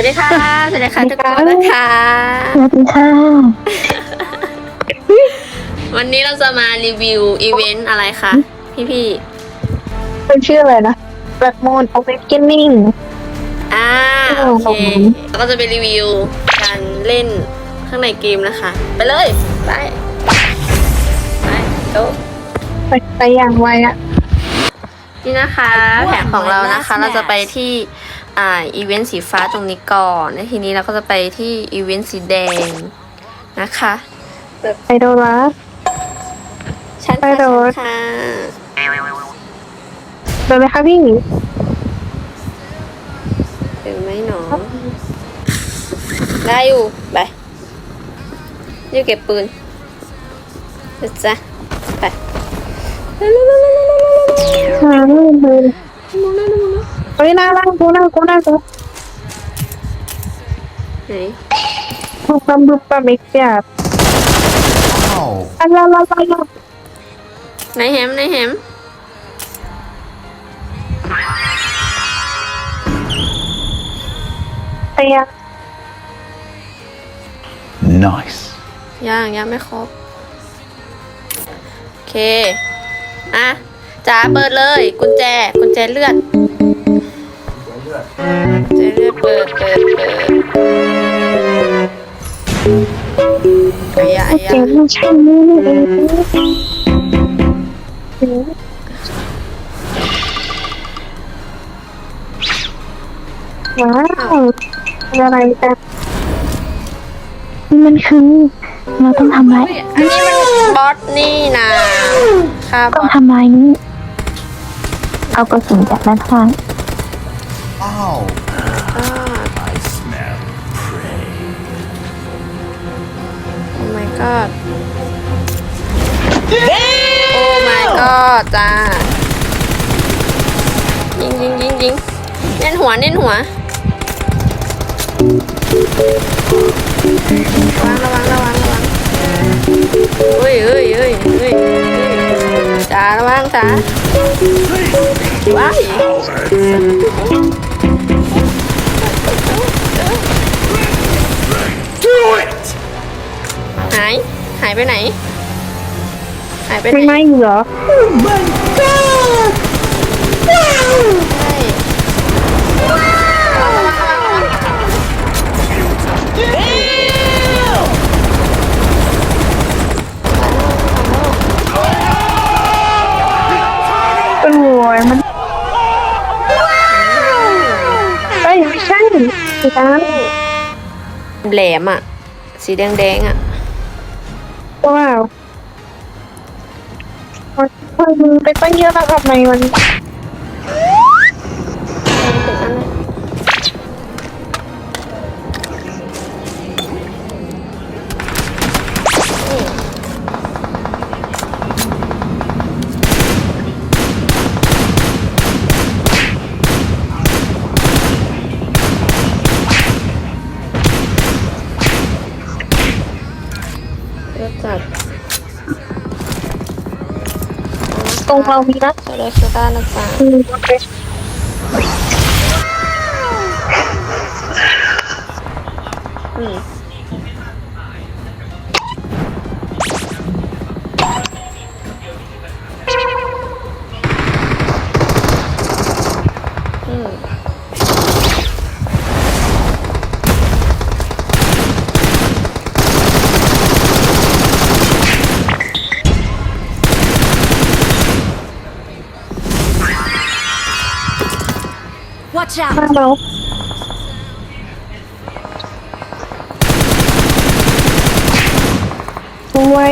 สวัสดีค่ะ สวัสดีค่ะทุกคนนะคะ สวัสดีค่ะ วันนี้เราจะมารีวิวอีเวนต์อะไรคะ พี่พี่เป็นชื่ออะไรนะแบบโมนออฟเวกเกนนิ่งๆอ่าอ๋อโอเคเราก็จะไปรีวิวการเล่นข้างในเกมนะคะ ไปเลย ไป ไปโตไปไปอย่างไวอะนี่นะคะ แผนของเรานะคะ เราจะไปที่ อ่าอีเวนต์สีฟ้าตรงนี้ก่อนแล้วทีนี้เราก็จะไปที่อีเวนต์สีแดงนะคะไปโดรัส ชั้นไปค่ะโดดชั้นค่ะโดนไหมคะพี่ถึงไหมหนอได้อยู่ ไปนี่เก็บปืนเดี๋ยวจ้ะไปหาไม่มือ เฮ้ยน่ารักกูน่ากูน่ากูไหนถูกตำรุปปะมิกเปียบ Ow. อะไรอะไรอะไรไหนแฮมไหนแฮมเตีย Nice. ย่างย่างไม่ครบ โอเค อะจ๋าเปิดเลย กุญแจ กุญแจเลือด กุญแจเลือดเปิดเปิดเปิดไอ้ยะไอ้ยะเจ๋งไม่ใช่นี่นี่เองว้าวอะไรแต่นี่มันคือเราต้องทำไรอันนี้มันบอสนี่นะค่าบต้อองสทำไรนี่เอากระสุนจากด้านข้าง Ow. ก็ I smell prey. โอ้ my god โอ้ my god จ้ายิงยิงยิงยิงเน้นหัวเน้นหัวระวังระวังระวังระวังเฮ้ยเฮ้ยเฮ้ยเฮ้ยเฮ้ยจ้าระวังจ้าว้าย Do it! หาย หายไปไหน หายไปไหนไม่ไหม้เหรอใช่ระวังระวังระวังระวังเป็นโวยมันเอ้ยไม่ใช่สีดแหลมอะ สีแดงแดงๆอะำว้าวมันไปตั้งเยอะแล้วทำไมมัน ตรงเรามีนะโซเลสต้านะจ๊ะอืมโอเคอืม ข้างเราไว้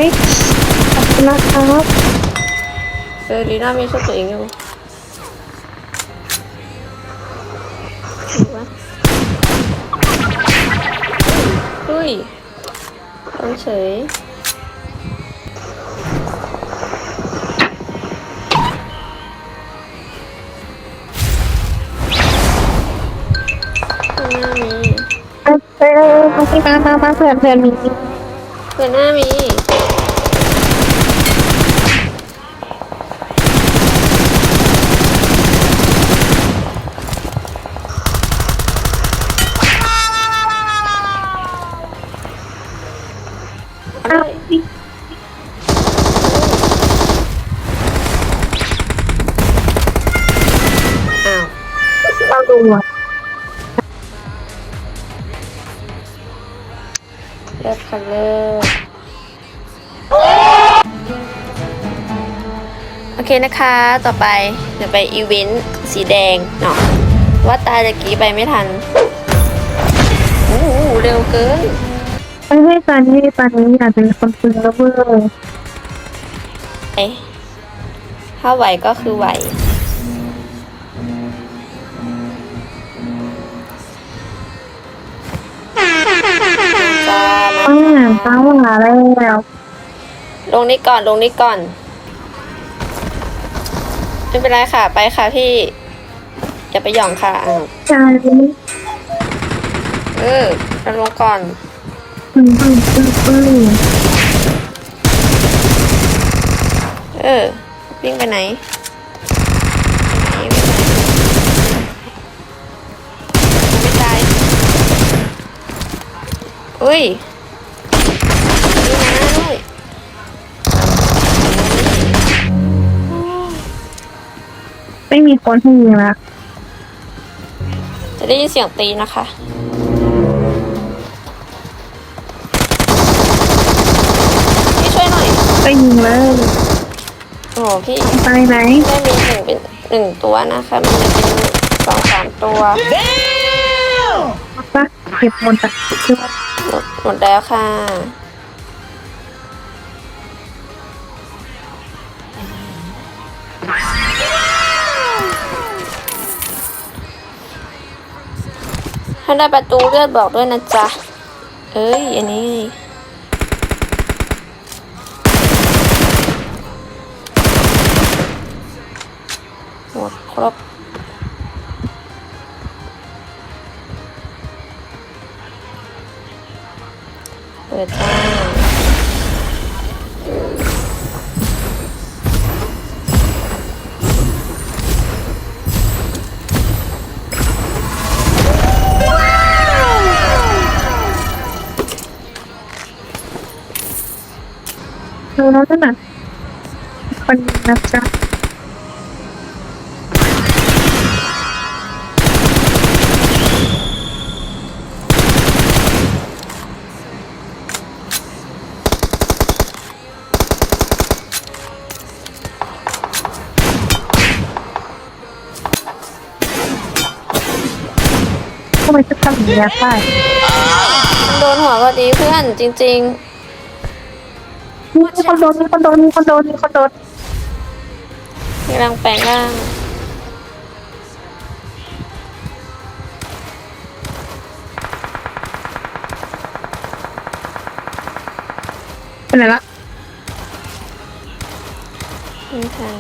ขอบคุณนะครับเมามามาเผื่อเผื่อมีเผื่อหน้ามี คัลเลอร์โอเคนะคะ ต่อไปเดี๋ยวไปอีเวนต์สีแดงเนาะว่าตายตะกี้ไปไม่ทันโอ้โหเร็วเกินไม่ให้ตอนนี้ตอนนี้อยากเป็นคนปืนแล้วเว้ยเอ๊ะถ้าไหวก็คือไหวาอ่าตั้งหาแล้วลงนี้ก่อนลงนี้ก่อน ไม่เป็นไรค่ะ ไปค่ะพี่อย่าไปหย่องค่ะอ้าวใช่เออเราลงก่อนปืนปืนปืนปืนเออ วิ่งไปไหนไปไหนวิ่งไปไหนไม่ตายอุ้ย ไม่มีคนให้ยิงละจะได้ยินเสียงตีนะคะ พี่ช่วยหน่อย ไปยิงเลยโอ้โหพี่ ไปไหนไม่มีหนึ่งเป็นหนึ่งตัวนะคะ มันจะเป็นสองสามตัวปะเก็บหมดอะหมดหมดแล้วค่ะ ถ้าได้ประตูเลือดบอกด้วยนะจ๊ะ เอ้ย อันนี้หมดครบเปิดจ้า แล้วนั่นน่ะคนนะจ๊ะทำไมจะทำอย่างนี้ยค่ะโดนหัวพอดีเพื่อนจริง ๆ มีคนโดนมีคนโดนมีคนโดนมีคนโดนกำลังแปลงร่างเป็นไรละไม่ทัน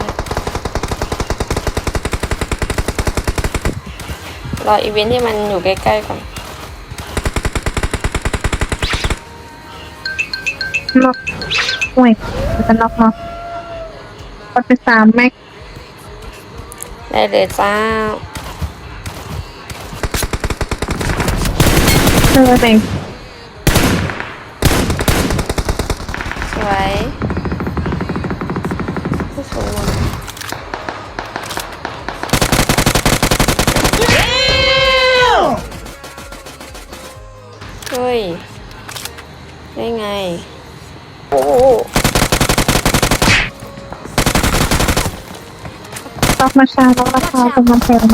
รออีเวนท์ที่มันอยู่ใกล้ๆก่อนล็อก โอ้ยมันจะล็อกเนาะกดไปสามแม็กได้เลยจ้าเธอเองสวย รับมาชารับมาชาเป็นมันเต็ม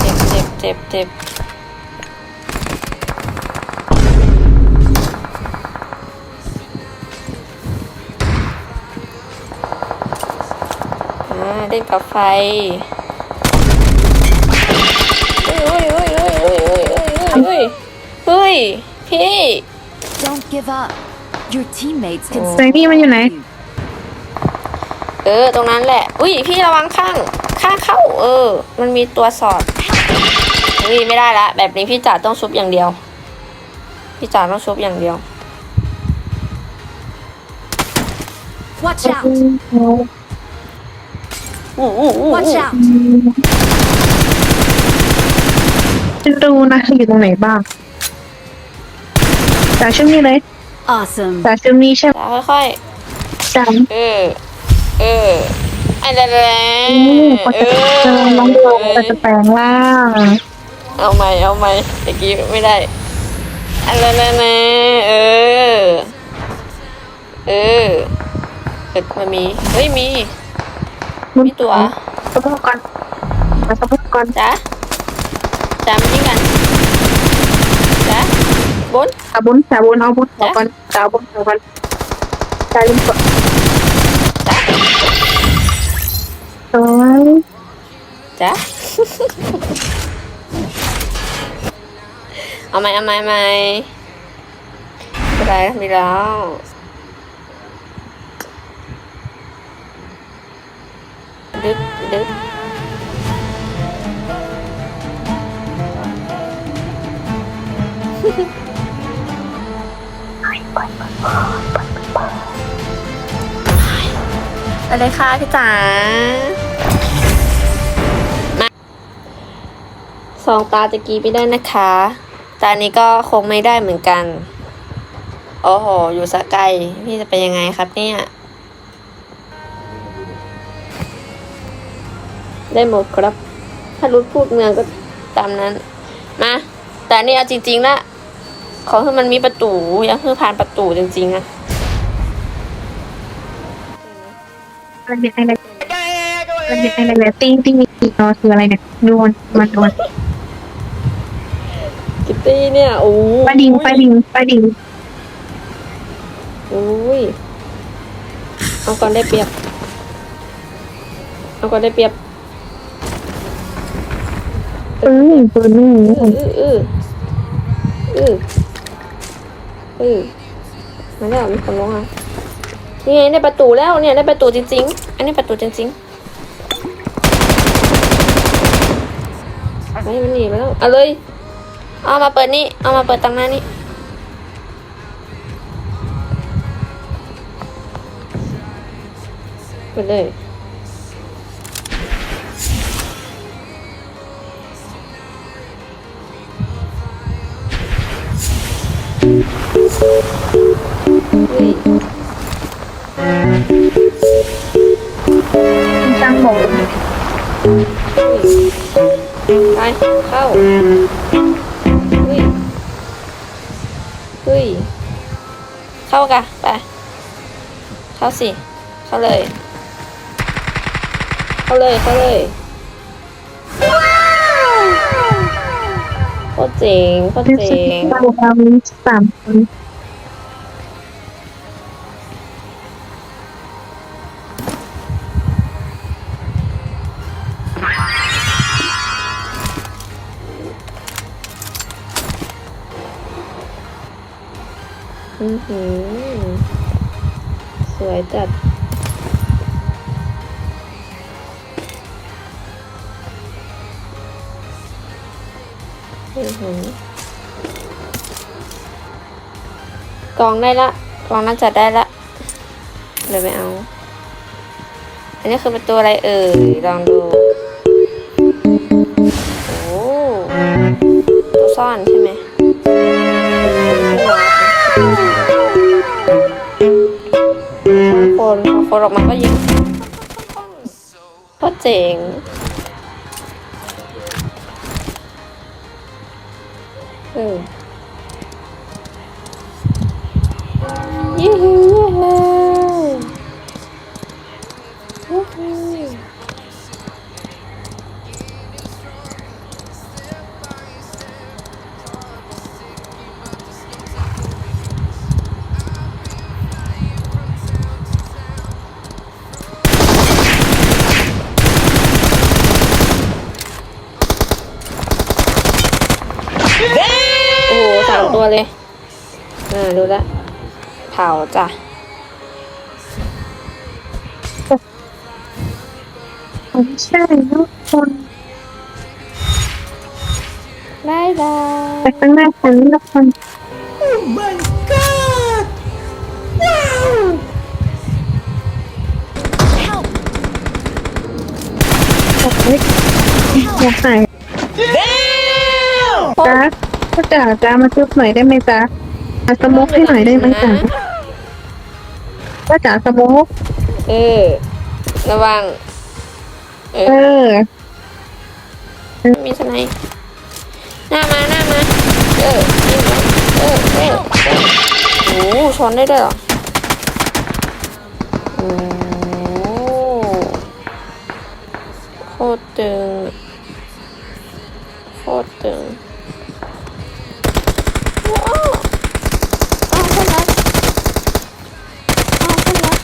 เจ็บเจ็บเจ็บเจ็บอ่าเล่นกับไฟเฮ้ยเฮ้ยเฮ้ยเฮ้ยเฮ้ยเฮ้ยพี่ Don't give up. Your teammates can ไซ Oh. นี่มันอยู่ไหน เออ ตรงนั้นแหละ อุ้ยพี่ระวังข้าง ข้างเข้า เออ มันมีตัวสอดอุ้ยไม่ได้ละ แบบนี้พี่จ๋าต้องชุบอย่างเดียว พี่จ๋าต้องชุบอย่างเดียว Watch out. อู้อู้อู้ Watch out. ฉันดูนะอยู่ตรงไหนบ้างจากชื่อนี้เลย Awesome. จากชื่อนี้ใช่ไหมจ๋าค่อยจๆเออ เออ อันนั้นแหละนี่พอเอจะเจออน้องโยมก็จะแปลงร่างเอาใหม่เอาใหม่ตะกี้ไม่ได้ อันนั้นแหละเออ เออเกิดมันมี เฮ้ยมี มีตัวสะโพกก่อนมาสะโพกก่อนจ้าจ้ามันยิงกันจ้าบนสาบุนสาบุนเอาบุนเอาก่อนสาบุนเอาก่อนสาบุนก่อน สวยจ้าเอาไหมเอาไหมไหมไม่เป็นไรมีแล้วดึกดึกไป ไปเลยค่ะพี่จ๋ามาสองตาตะกีไม่ได้นะคะ ตานี้ก็คงไม่ได้เหมือนกัน โอ้โห อยู่สะไกลพี่จะเป็นยังไงครับเนี่ย ได้หมดครับ ถ้ารุดพูดเมืองก็ตามนั้น มา แต่นี่เอาจริงๆละขอให้มันมีประตูยังคือผ่านประตูจริงๆอะ อะไรเนี่ยอะไรอะไรเนี่ยอะไรเนี่ยติ้งติ้งมีอีกนอคืออะไรเนี่ยโยนมาโยนกิตตี้เนี่ยโอ้ปลาดิงปลาดิงปลาดิงโอ้ยเอาก่อนได้เปรียบ เอาก่อนได้เปรียบเออปืนนี่เออเออเออเออมาแล้วมีคนร้องอะ นี่ไงได้ประตูแล้วเนี่ยได้ประตูจริง ๆ อันนี้ประตูจริงๆไม่มันหนีไปแล้วเอาเลยเอามาเปิดนี่เอามาเปิดตังหน้านี่เปิดเลย จังหมดไปเข้า เฮ้ย เฮ้ย เข้ากะไป เข้าสิ เข้าเลย เข้าเลย เข้าเลยโคตรเจ๋งโคตรรู้สึเจ๋กงเราเรามีสามคน จัดกองได้ละกองน่าจะได้ละเดี๋ยวไปเอา อันนี้คือเประตูอะไรเอ่ยลองดูโอ้ตัวซ่อนใช่ไหม คนอออกมาก็ยิงก็เจ๋ง โอ้โหสามตัวเลย อ่า ดูละ เผาจ้ะไม่ใช่ทุกคนบายบายไปข้างหน้าฉันทุกคน Help! เฮ้ยอยากใส่ จ้าพ่อจ๋าจ้ามาจุบหน่อยได้ไหมจ้ามาสโมกให้หน่อยได้ไหมจ้าพ่อจ๋าสโมกเออ ระวัง เอเออ อ มีสไนด์หน้ามาหน้ามาเออยิงมันเออเออเออโอ้โหชนได้ด้วยเหรอโอ้โหโคตรตึงโคตรตึงว้าวอ้าวคนรักอ้าวคนรัก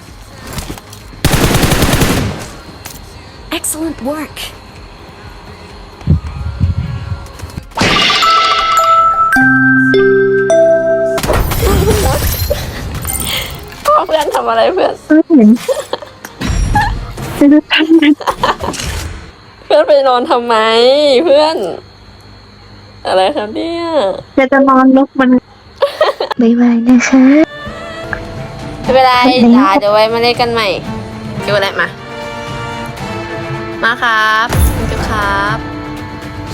Excellent work. พ่อเพื่อนทำอะไรเพื่อน ไม่เห็นไม่รู้ทำไงเพื่อนไปนอนทำไม เพื่อน อะไรครับเนี่ยจะจะนอนนกมันบายบายนะคะ ไม่เป็นไรไม่เป็นไรจ้าเดี๋ยวไว้มาเล่นกันใหม่ดูอะไรมา มาครับคุณจุ๊บครับ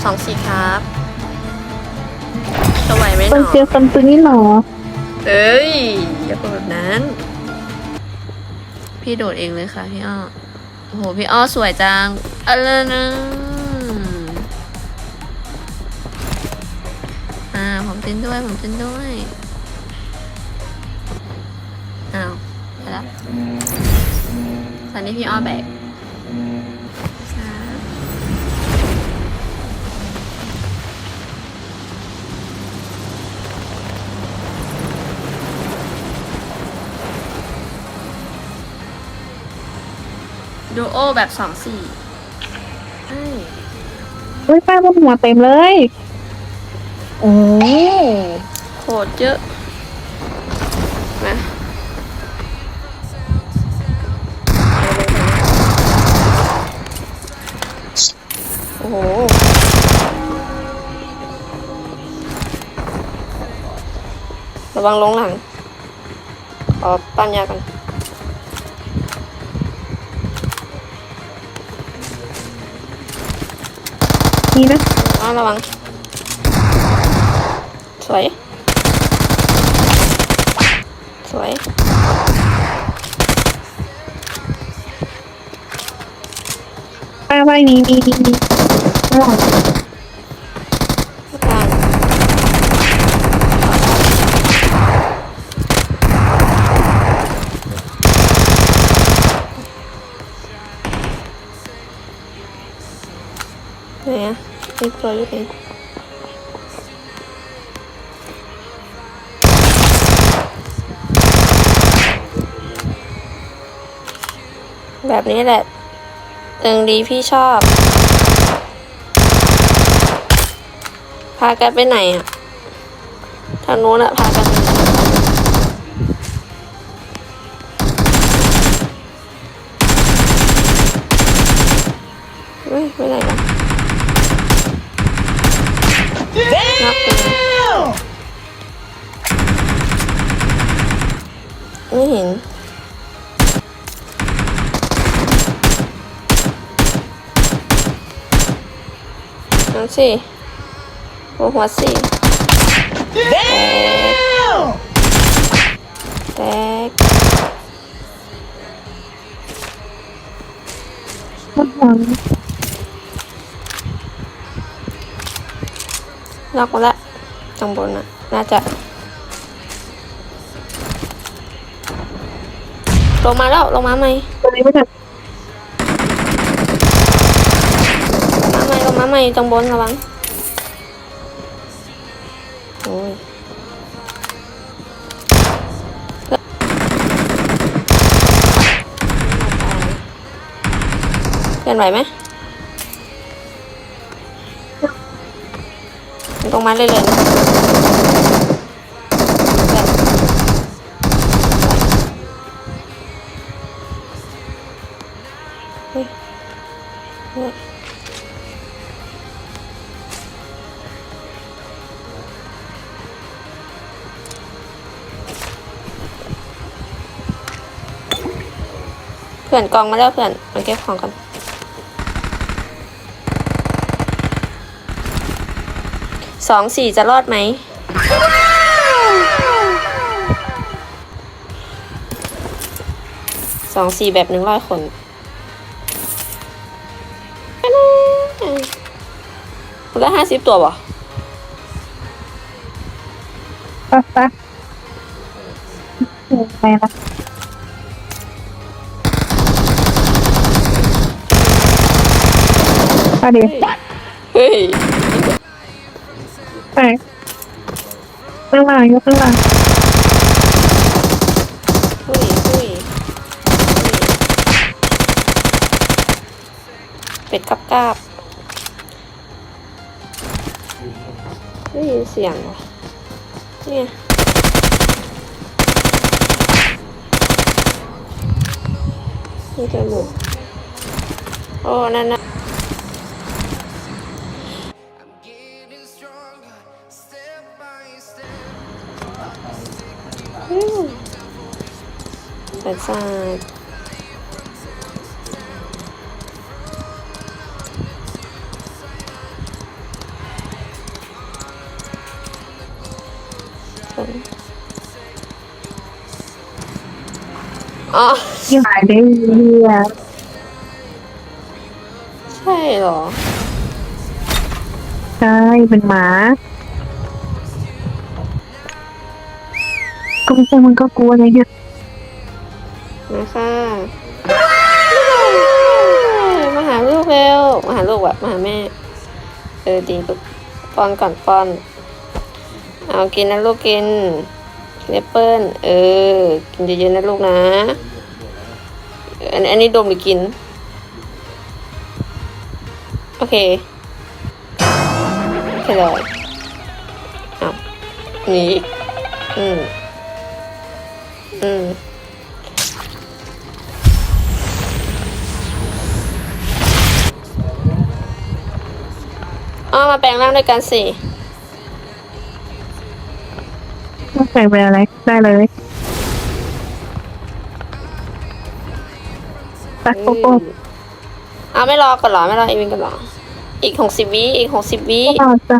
สองสี่ครับจะไหวไหมหคนนอเจอคนตัวนี้หรอเอ้ยอย่าพูดแบบนั้น พี่โดดเองเลยค่ะพี่อ้อโอ้โหพี่อ้อสวยจังอะไรนะอ่าผมเต้นด้วยผมเต้นด้วยอ้าวไปแล้วตอนนี้พี่อ้อแบก ดูโอแบบสองสี่ใช่เฮ้ยป้าบนหัวเต็มเลย โอ้โหดเยอะนะโอ้โห ระวังลงหลังขอปั้นยากัน นี่นะอ้าวระวัง สวย สวย ป้าว่านี่นี่นี่นี่ระหว่าง วางไหน อะอีกตัวอยู่ไหนแบบนี้แหละตึงดีพี่ชอบ พากันไปไหนอะ ทางนู้นอะพากันไปไหนเฮ้ยไปไหนกั นนับไปไหนไม่เล็อกมาละข้างบนน่ะ น่าจะลงมาแล้วลงมาไหมตัวนี้ไม่จับลงมาไหมลงมาไหมตรงบนระวังโอ้ยเพื่อนไหวไหม ตรงมาเรื่อยๆนะเฮ้ยเฮ้ยเพื่อนกองมาแล้วเพื่อนมาเก็บของกัน สองสี่จะรอดไหม สองสี่แบบหนึ่งร้อยคน มันได้ห้าสิบตัวบ่ไปไปไปละไปดิเฮ้ย ไปข้างหลังยกข้างหลังเฮ้ยเฮ้ยเป็ดกับกาบได้ยินเสียงวะเนี่ยนี่จมูกโอ้นั่นนะ ประสาทอ๋อยังหายได้เรียใช่เหรอ ใช่เป็นหมาก็ไม่ใช่มันก็กลัวอะไรเนี่ย มาค่ะมาหาลูกเร็วมาหาลูกแบบมาหาแม่ เออดีลูกป้อนก่อนป้อน เอากินนะลูกกินกินแอปเปิ้ลเออ กินเยอะๆนะลูกนะ อันอันนี้ดมหรือกิน โอเคโอเคเลยอาหนีอีกอืม อืมอ๋อมาแปลงร่างด้วยกันสิต้องใส่ไปอะไรได้เลยไปโกโก้เอาไม่รอก่อนเหรอไม่รออีวินก่อนเหรออีกหกสิบวิอีกหกสิบวิ ก็จะ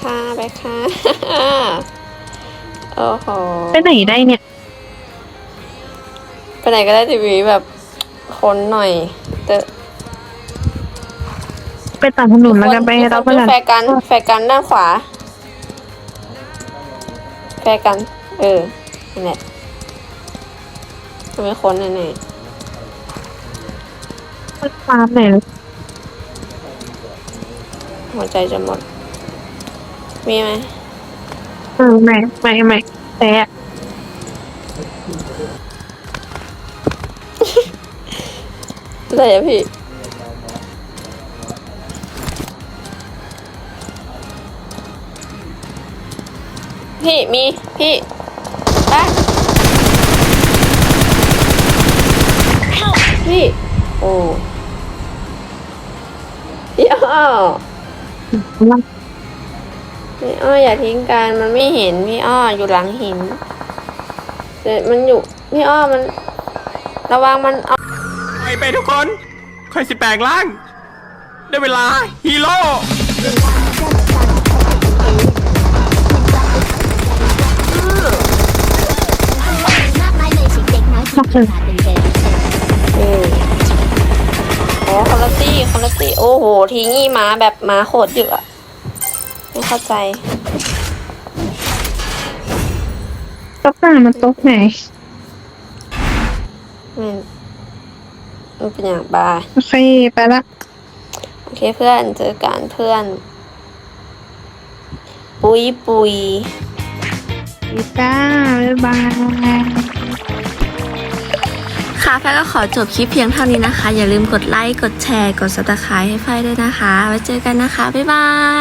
ค่ะไปค่ะโอ้โหไปไหนได้เนี่ย ไปไหนก็ได้ทีวีแบบคนหน่อยเตอะไปตัดถนนแล้วกันไปให้เราคเพื่นอนแฟร์กันแฟร์กันด้านขวา แฟร์กัน เออนั่นแหละไม่คนแน่ฟาร์มไหนเลยๆหัวใจจะหมด มีไหมเออไม่ไม่ไม่แต่อะไรอะพี่ พี่มีพี่ไปพี่ โอ้พี่อ้อ พี่อ้ออย่าทิ้งกันมันไม่เห็นพี่อ้ออยู่หลังหินแต่มันอยู่พี่อ้อมัน ระวังมันเอาไปไปทุกคนค่อยสิแปลงร่าง ได้เวลาฮีโร่ชอบเลยเอออ๋อคนละตี้คนละตี้โอ้โหทีงี้หมาแบบหมาโคตรเยอะ ไม่เข้าใจต๊อกหน้ามันโต๊ะไหนอืมมันเป็นอย่างบายโอเคไปละโอเคเพื่อนเจอกันเพื่อน ปุยปุยดีจ้าบ๊ายบายค่ะแฟก็ขอจบคลิปเพียงเท่านี้นะคะ อย่าลืมกดไลค์ กดแชร์ กด subscribe ให้ไฟด้วยนะคะ ไว้เจอกันนะคะ บ๊ายบาย